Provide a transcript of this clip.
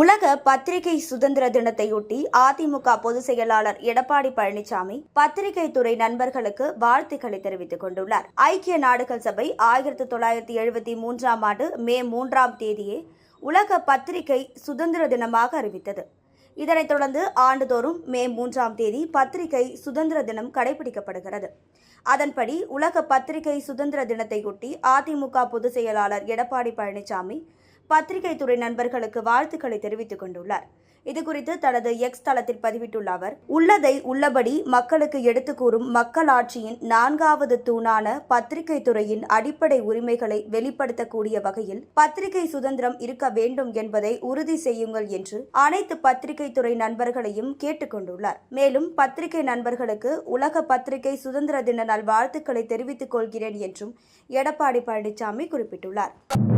உலக பத்திரிகை சுதந்திர தினத்தையொட்டி அதிமுக பொதுச் செயலாளர் எடப்பாடி பழனிசாமி பத்திரிகை துறை நண்பர்களுக்கு வாழ்த்துக்களை தெரிவித்துக் கொண்டுள்ளார். ஐக்கிய நாடுகள் சபை ஆயிரத்தி தொள்ளாயிரத்தி எழுபத்தி மூன்றாம் ஆண்டு மே மூன்றாம் தேதியே உலக பத்திரிகை சுதந்திர தினமாக அறிவித்தது. இதனைத் தொடர்ந்து ஆண்டுதோறும் மே மூன்றாம் தேதி பத்திரிகை சுதந்திர தினம் கடைபிடிக்கப்படுகிறது. அதன்படி உலக பத்திரிகை சுதந்திர தினத்தையொட்டி அதிமுக பொதுச் செயலாளர் எடப்பாடி பழனிசாமி பத்திரிகை துறை நண்பர்களுக்கு வாழ்த்துக்களை தெரிவித்துக் கொண்டுள்ளார். இதுகுறித்து தனது எக்ஸ் தளத்தில் பதிவிட்டுள்ள அவர் உள்ளதை உள்ளபடி மக்களுக்கு எடுத்துக் கூறும் மக்களாட்சியின் நான்காவது தூணான பத்திரிகை துறையின் அடிப்படை உரிமைகளை வெளிப்படுத்தக்கூடிய வகையில் பத்திரிகை சுதந்திரம் இருக்க வேண்டும் என்பதை உறுதி செய்யுங்கள் என்று அனைத்து பத்திரிகை துறை நண்பர்களையும் கேட்டுக்கொண்டுள்ளார் மேலும் பத்திரிகை நண்பர்களுக்கு உலக பத்திரிகை சுதந்திர தின நல்வாழ்த்துக்களை தெரிவித்துக் கொள்கிறேன் என்றும் எடப்பாடி பழனிசாமி குறிப்பிட்டுள்ளார்.